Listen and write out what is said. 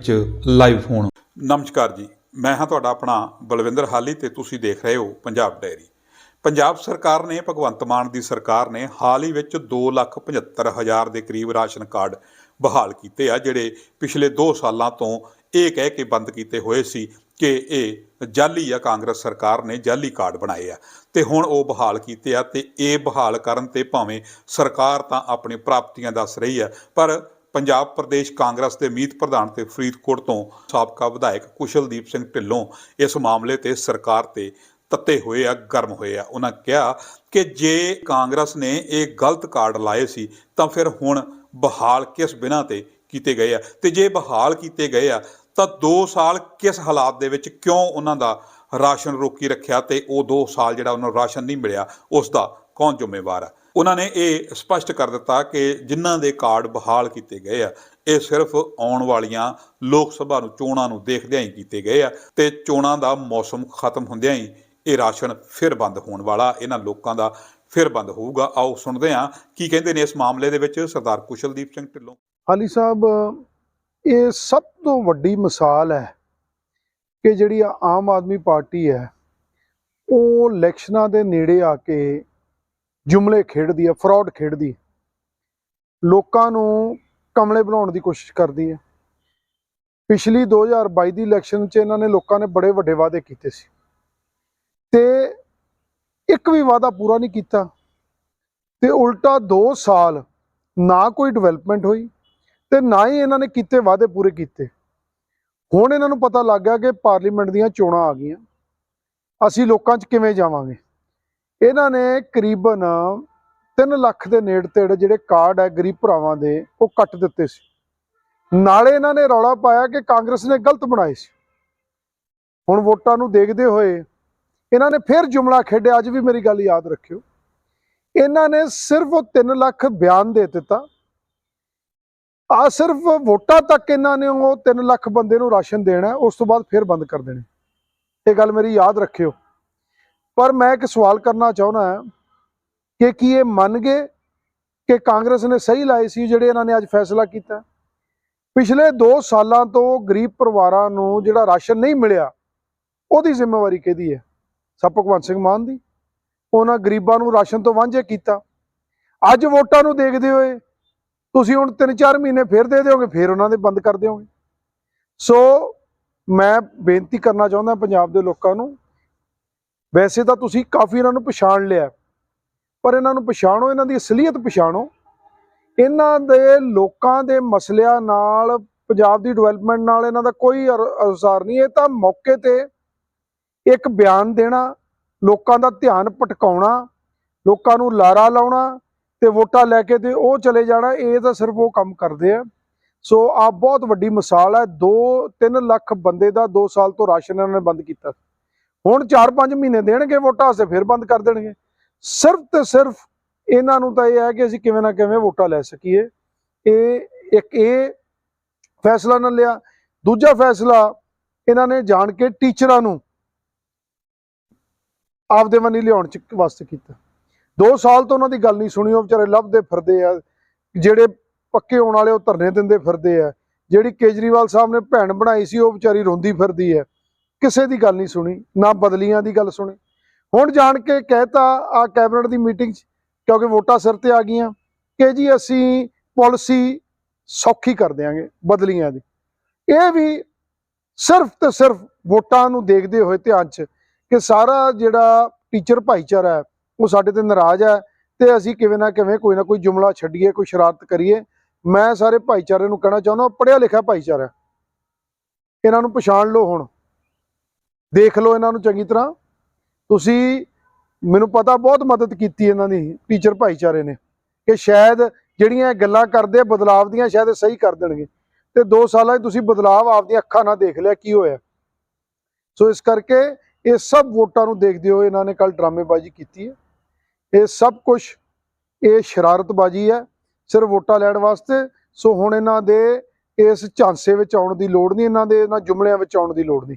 ਚ ਲਾਈਵ ਹੋਣ। ਨਮਸਕਾਰ ਜੀ, ਮੈਂ ਹਾਂ ਤੁਹਾਡਾ ਆਪਣਾ ਬਲਵਿੰਦਰ ਹਾਲੀ ਤੇ ਤੁਸੀਂ ਦੇਖ ਰਹੇ ਹੋ ਪੰਜਾਬ ਡਾਇਰੀ ਪੰਜਾਬ ਸਰਕਾਰ ਨੇ, ਭਗਵੰਤ ਮਾਨ ਦੀ ਸਰਕਾਰ ਨੇ ਹਾਲ ਹੀ ਵਿੱਚ 275000 ਦੇ ਕਰੀਬ ਰਾਸ਼ਨ ਕਾਰਡ ਬਹਾਲ ਕੀਤੇ ਆ, ਜਿਹੜੇ ਪਿਛਲੇ 2 ਸਾਲਾਂ ਤੋਂ ਇਹ ਕਹਿ ਕੇ ਬੰਦ ਕੀਤੇ ਹੋਏ ਸੀ ਕਿ ਇਹ ਜਾਲੀ ਆ, ਕਾਂਗਰਸ ਸਰਕਾਰ ਨੇ ਜਾਲੀ ਕਾਰਡ ਬਣਾਏ ਆ। ਤੇ ਹੁਣ ਉਹ ਬਹਾਲ ਕੀਤੇ ਆ ਤੇ ਇਹ ਬਹਾਲ ਕਰਨ ਤੇ ਭਾਵੇਂ ਸਰਕਾਰ ਤਾਂ ਆਪਣੀ ਪ੍ਰਾਪਤੀਆਂ ਦੱਸ ਰਹੀ ਆ, ਪਰ ਪੰਜਾਬ ਪ੍ਰਦੇਸ਼ ਕਾਂਗਰਸ ਦੇ ਮੀਤ ਪ੍ਰਧਾਨ ਤੇ ਫਰੀਦਕੋਟ ਤੋਂ ਸਾਬਕਾ ਵਿਧਾਇਕ ਕੁਸ਼ਲਦੀਪ ਸਿੰਘ ਢਿੱਲੋਂ ਇਸ ਮਾਮਲੇ ਤੇ ਸਰਕਾਰ ਤੇ ਤੱਤੇ ਹੋਏ ਆ, ਗਰਮ ਹੋਏ ਆ। ਉਹਨਾਂ ਕਿਹਾ ਕਿ ਜੇ ਕਾਂਗਰਸ ਨੇ ਇਹ ਗਲਤ ਕਾਰਡ ਲਾਏ ਸੀ, ਤਾਂ ਫਿਰ ਹੁਣ ਬਹਾਲ ਕਿਸ ਬਿਨਾਂ ਤੇ ਕੀਤੇ ਗਏ ਆ? ਤੇ ਜੇ ਬਹਾਲ ਕੀਤੇ ਗਏ ਆ, ਤਾਂ 2 ਸਾਲ ਕਿਸ ਹਾਲਾਤ ਦੇ ਵਿੱਚ ਕਿਉਂ ਉਹਨਾਂ ਦਾ ਰਾਸ਼ਨ ਰੋਕੀ ਰੱਖਿਆ ਤੇ ਉਹ 2 ਸਾਲ ਜਿਹੜਾ ਉਹਨਾਂ ਨੂੰ ਰਾਸ਼ਨ ਨਹੀਂ ਮਿਲਿਆ, ਉਸ ਦਾ ਕੌਣ ਜ਼ਿੰਮੇਵਾਰ ਆ? ਉਹਨਾਂ ਨੇ ਇਹ ਸਪਸ਼ਟ ਕਰ ਦਿੱਤਾ ਕਿ ਜਿਨ੍ਹਾਂ ਦੇ ਕਾਰਡ ਬਹਾਲ ਕੀਤੇ ਗਏ ਆ, ਇਹ ਸਿਰਫ ਆਉਣ ਵਾਲੀਆਂ ਲੋਕ ਸਭਾ ਨੂੰ, ਚੋਣਾਂ ਨੂੰ ਦੇਖਦਿਆਂ ਹੀ ਕੀਤੇ ਗਏ ਆ ਤੇ ਚੋਣਾਂ ਦਾ ਮੌਸਮ ਖਤਮ ਹੁੰਦਿਆਂ ਹੀ ਇਹ ਰਾਸ਼ਨ ਫਿਰ ਬੰਦ ਹੋਣ ਵਾਲਾ, ਇਹਨਾਂ ਲੋਕਾਂ ਦਾ ਫਿਰ ਬੰਦ ਹੋਊਗਾ। ਆਓ ਸੁਣਦੇ ਹਾਂ ਕੀ ਕਹਿੰਦੇ ਨੇ ਇਸ ਮਾਮਲੇ ਦੇ ਵਿੱਚ ਸਰਦਾਰ ਕੁਸ਼ਲਦੀਪ ਸਿੰਘ ਢਿੱਲੋਂ। ਹਾਲੀ ਸਾਹਿਬ, ਇਹ ਸਭ ਤੋਂ ਵੱਡੀ ਮਿਸਾਲ ਹੈ ਕਿ ਜਿਹੜੀ ਆਮ ਆਦਮੀ ਪਾਰਟੀ ਹੈ, ਉਹ ਇਲੈਕਸ਼ਨਾਂ ਦੇ ਨੇੜੇ ਆ ਕੇ ਜੁਮਲੇ ਖੇਡਦੀ ਹੈ ਫਰਾਡ ਖੇਡਦੀ ਹੈ ਲੋਕਾਂ ਨੂੰ ਕਮਲੇ ਬਣਾਉਣ ਦੀ ਕੋਸ਼ਿਸ਼ ਕਰਦੀ ਹੈ ਪਿਛਲੀ 2022 ਦੀ ਇਲੈਕਸ਼ਨ 'ਚ ਇਹਨਾਂ ਨੇ ਲੋਕਾਂ ਨੇ ਬੜੇ ਵੱਡੇ ਵਾਅਦੇ ਕੀਤੇ ਸੀ। ਤੇ ਇੱਕ ਵੀ ਵਾਅਦਾ ਪੂਰਾ ਨਹੀਂ ਕੀਤਾ। ਤੇ ਉਲਟਾ 2 ਸਾਲ ਨਾ ਕੋਈ ਡਿਵੈਲਪਮੈਂਟ ਹੋਈ ਤੇ ਨਾ ਹੀ ਇਹਨਾਂ ਨੇ ਕੀਤੇ ਵਾਅਦੇ ਪੂਰੇ ਕੀਤੇ। ਹੁਣ ਇਹਨਾਂ ਨੂੰ ਪਤਾ ਲੱਗ ਗਿਆ ਕਿ ਪਾਰਲੀਮੈਂਟ ਦੀਆਂ ਚੋਣਾਂ ਆ ਗਈਆਂ। ਅਸੀਂ ਲੋਕਾਂ 'ਚ ਕਿਵੇਂ ਜਾਵਾਂਗੇ? ਇਹਨਾਂ ਨੇ ਕਰੀਬਨ 3 ਲੱਖ ਦੇ ਨੇੜੇ ਤੇੜੇ ਜਿਹੜੇ ਕਾਰਡ ਹੈ ਗਰੀਬ ਭਰਾਵਾਂ ਦੇ, ਉਹ ਕੱਟ ਦਿੱਤੇ ਸੀ। ਨਾਲੇ ਇਹਨਾਂ ਨੇ ਰੌਲਾ ਪਾਇਆ ਕਿ ਕਾਂਗਰਸ ਨੇ ਗਲਤ ਬਣਾਏ ਸੀ। ਹੁਣ ਵੋਟਾਂ ਨੂੰ ਦੇਖਦੇ ਹੋਏ ਇਹਨਾਂ ਨੇ ਫਿਰ ਜੁਮਲਾ ਖੇਡਿਆ, ਅੱਜ ਵੀ ਮੇਰੀ ਗੱਲ ਯਾਦ ਰੱਖਿਓ। ਇਹਨਾਂ ਨੇ ਸਿਰਫ ਉਹ 3 ਲੱਖ ਬਿਆਨ ਦੇ ਦਿੱਤਾ। ਆ ਸਿਰਫ ਵੋਟਾਂ ਤੱਕ ਇਹਨਾਂ ਨੇ ਉਹ 3 ਲੱਖ ਬੰਦੇ ਨੂੰ ਰਾਸ਼ਨ ਦੇਣਾ, ਉਸ ਤੋਂ ਬਾਅਦ ਫਿਰ ਬੰਦ ਕਰ ਦੇਣੇ। ਇਹ ਗੱਲ ਮੇਰੀ ਯਾਦ ਰੱਖਿਓ। ਪਰ ਮੈਂ ਇੱਕ ਸਵਾਲ ਕਰਨਾ ਚਾਹੁੰਦਾ ਕਿ ਕੀ ਇਹ ਮੰਨ ਗਏ ਕਿ ਕਾਂਗਰਸ ਨੇ ਸਹੀ ਲਾਏ ਸੀ ਜਿਹੜੇ ਇਹਨਾਂ ਨੇ ਅੱਜ ਫੈਸਲਾ ਕੀਤਾ? ਪਿਛਲੇ 2 ਸਾਲਾਂ ਤੋਂ ਗਰੀਬ ਪਰਿਵਾਰਾਂ ਨੂੰ ਜਿਹੜਾ ਰਾਸ਼ਨ ਨਹੀਂ ਮਿਲਿਆ, ਉਹਦੀ ਜ਼ਿੰਮੇਵਾਰੀ ਕਿਹਦੀ ਹੈ? ਸਭ ਭਗਵੰਤ ਸਿੰਘ ਮਾਨ ਦੀ। ਉਹਨਾਂ ਗਰੀਬਾਂ ਨੂੰ ਰਾਸ਼ਨ ਤੋਂ ਵਾਂਝੇ ਕੀਤਾ। ਅੱਜ ਵੋਟਾਂ ਨੂੰ ਦੇਖਦੇ ਹੋਏ ਤੁਸੀਂ ਹੁਣ 3-4 ਮਹੀਨੇ ਫਿਰ ਦੇ ਦਿਓਗੇ, ਫਿਰ ਉਹਨਾਂ ਦੇ ਬੰਦ ਕਰ ਦਿਓਗੇ। ਸੋ ਮੈਂ ਬੇਨਤੀ ਕਰਨਾ ਚਾਹੁੰਦਾ ਪੰਜਾਬ ਦੇ ਲੋਕਾਂ ਨੂੰ ਵੈਸੇ ਤਾਂ ਤੁਸੀਂ ਕਾਫੀ ਇਹਨਾਂ ਨੂੰ ਪਛਾਣ ਲਿਆ ਪਰ ਇਹਨਾਂ ਨੂੰ ਪਛਾਣੋ, ਇਹਨਾਂ ਦੀ ਅਸਲੀਅਤ ਪਛਾਣੋ। ਇਹਨਾਂ ਦੇ ਲੋਕਾਂ ਦੇ ਮਸਲਿਆਂ ਨਾਲ, ਪੰਜਾਬ ਦੀ ਡਿਵੈਲਪਮੈਂਟ ਨਾਲ ਇਹਨਾਂ ਦਾ ਕੋਈ ਅਰ- ਅਨੁਸਾਰ ਨਹੀਂ। ਇਹ ਤਾਂ ਮੌਕੇ ਤੇ ਇੱਕ ਬਿਆਨ ਦੇਣਾ, ਲੋਕਾਂ ਦਾ ਧਿਆਨ ਭਟਕਾਉਣਾ, ਲੋਕਾਂ ਨੂੰ ਲਾਰਾ ਲਾਉਣਾ ਤੇ ਵੋਟਾਂ ਲੈ ਕੇ ਤੇ ਉਹ ਚਲੇ ਜਾਣਾ, ਇਹ ਤਾਂ ਸਿਰਫ ਉਹ ਕੰਮ ਕਰਦੇ ਆ। ਸੋ ਆ ਬਹੁਤ ਵੱਡੀ ਮਿਸਾਲ ਹੈ। 2-3 ਲੱਖ ਬੰਦੇ ਦਾ 2 ਸਾਲ ਤੋਂ ਰਾਸ਼ਨ ਇਹਨਾਂ ਨੇ ਬੰਦ ਕੀਤਾ। ਹੁਣ 4-5 ਮਹੀਨੇ ਦੇਣਗੇ ਵੋਟਾਂ ਵਾਸਤੇ, ਫਿਰ ਬੰਦ ਕਰ ਦੇਣਗੇ। ਸਿਰਫ ਤੇ ਸਿਰਫ ਇਹਨਾਂ ਨੂੰ ਤਾਂ ਇਹ ਹੈ ਕਿ ਅਸੀਂ ਕਿਵੇਂ ਨਾ ਕਿਵੇਂ ਵੋਟਾਂ ਲੈ ਸਕੀਏ। ਇਹ ਇੱਕ ਇਹ ਫੈਸਲਾ ਨਾ ਲਿਆ। ਦੂਜਾ ਫੈਸਲਾ, ਇਹਨਾਂ ਨੇ ਜਾਣ ਕੇ ਟੀਚਰਾਂ ਨੂੰ ਆਪਦੇ ਵੱਲ ਲਿਆਉਣ ਚ ਵਾਸਤੇ ਕੀਤਾ। 2 ਸਾਲ ਤੋਂ ਉਹਨਾਂ ਦੀ ਗੱਲ ਨਹੀਂ ਸੁਣੀ, ਉਹ ਵਿਚਾਰੇ ਲੱਭਦੇ ਫਿਰਦੇ ਆ। ਜਿਹੜੇ ਪੱਕੇ ਹੋਣ ਵਾਲੇ ਉਹ ਧਰਨੇ ਦਿੰਦੇ ਫਿਰਦੇ ਆ। ਜਿਹੜੀ ਕੇਜਰੀਵਾਲ ਸਾਹਿਬ ਨੇ ਭੈਣ ਬਣਾਈ ਸੀ, ਉਹ ਵਿਚਾਰੀ ਰੋਂਦੀ ਫਿਰਦੀ ਹੈ। ਕਿਸੇ ਦੀ ਗੱਲ ਨਹੀਂ ਸੁਣੀ, ਨਾ ਬਦਲੀਆਂ ਦੀ ਗੱਲ ਸੁਣੀ। ਹੁਣ ਜਾਣ ਕੇ ਕਹਿਤਾ ਆ ਕੈਬਨਿਟ ਦੀ ਮੀਟਿੰਗ 'ਚ, ਕਿਉਂਕਿ ਵੋਟਾਂ ਸਿਰ ਤੇ ਆ ਗਈਆਂ, ਕਿ ਜੀ ਅਸੀਂ ਪਾਲਿਸੀ ਸੌਖੀ ਕਰ ਦਿਆਂਗੇ ਬਦਲੀਆਂ ਦੀ। ਇਹ ਵੀ ਸਿਰਫ ਤੇ ਸਿਰਫ ਵੋਟਾਂ ਨੂੰ ਦੇਖਦੇ ਹੋਏ ਧਿਆਨ 'ਚ ਕਿ ਸਾਰਾ ਜਿਹੜਾ ਟੀਚਰ ਭਾਈਚਾਰਾ ਹੈ, ਉਹ ਸਾਡੇ ਤੇ ਨਾਰਾਜ਼ ਹੈ ਤੇ ਅਸੀਂ ਕਿਵੇਂ ਨਾ ਕਿਵੇਂ ਕੋਈ ਨਾ ਕੋਈ ਜੁਮਲਾ ਛੱਡੀਏ, ਕੋਈ ਸ਼ਰਾਰਤ ਕਰੀਏ। ਮੈਂ ਸਾਰੇ ਭਾਈਚਾਰੇ ਨੂੰ ਕਹਿਣਾ ਚਾਹੁੰਦਾ ਪੜਿਆ ਲਿਖਿਆ ਭਾਈਚਾਰਾ ਇਹਨਾਂ ਨੂੰ ਪਛਾਣ ਲਓ ਹੁਣ। ਦੇਖ ਲਓ ਇਹਨਾਂ ਨੂੰ ਚੰਗੀ ਤਰ੍ਹਾਂ। ਤੁਸੀਂ ਮੈਨੂੰ ਪਤਾ ਬਹੁਤ ਮਦਦ ਕੀਤੀ ਇਹਨਾਂ ਦੀ ਟੀਚਰ ਭਾਈਚਾਰੇ ਨੇ, ਕਿ ਸ਼ਾਇਦ ਜਿਹੜੀਆਂ ਇਹ ਗੱਲਾਂ ਕਰਦੇ ਬਦਲਾਵ ਦੀਆਂ ਸ਼ਾਇਦ ਇਹ ਸਹੀ ਕਰ ਦੇਣਗੇ। ਤੇ 2 ਸਾਲਾਂ 'ਚ ਤੁਸੀਂ ਬਦਲਾਵ ਆਪਦੀਆਂ ਅੱਖਾਂ ਨਾਲ ਦੇਖ ਲਿਆ ਕੀ ਹੋਇਆ। ਸੋ ਇਸ ਕਰਕੇ ਇਹ ਸਭ ਵੋਟਾਂ ਨੂੰ ਦੇਖਦੇ ਹੋਏ ਇਹਨਾਂ ਨੇ ਕੱਲ ਡਰਾਮੇਬਾਜ਼ੀ ਕੀਤੀ ਹੈ। ਇਹ ਸਭ ਕੁਝ ਇਹ ਸ਼ਰਾਰਤਬਾਜ਼ੀ ਹੈ, ਸਿਰਫ ਵੋਟਾਂ ਲੈਣ ਵਾਸਤੇ। ਸੋ ਹੁਣ ਇਹਨਾਂ ਦੇ ਇਸ ਝਾਂਸੇ ਵਿੱਚ ਆਉਣ ਦੀ ਲੋੜ ਨਹੀਂ, ਇਹਨਾਂ ਦੇ ਇਹਨਾਂ ਜੁਮਲਿਆਂ ਵਿੱਚ ਆਉਣ ਦੀ ਲੋੜ ਨਹੀਂ।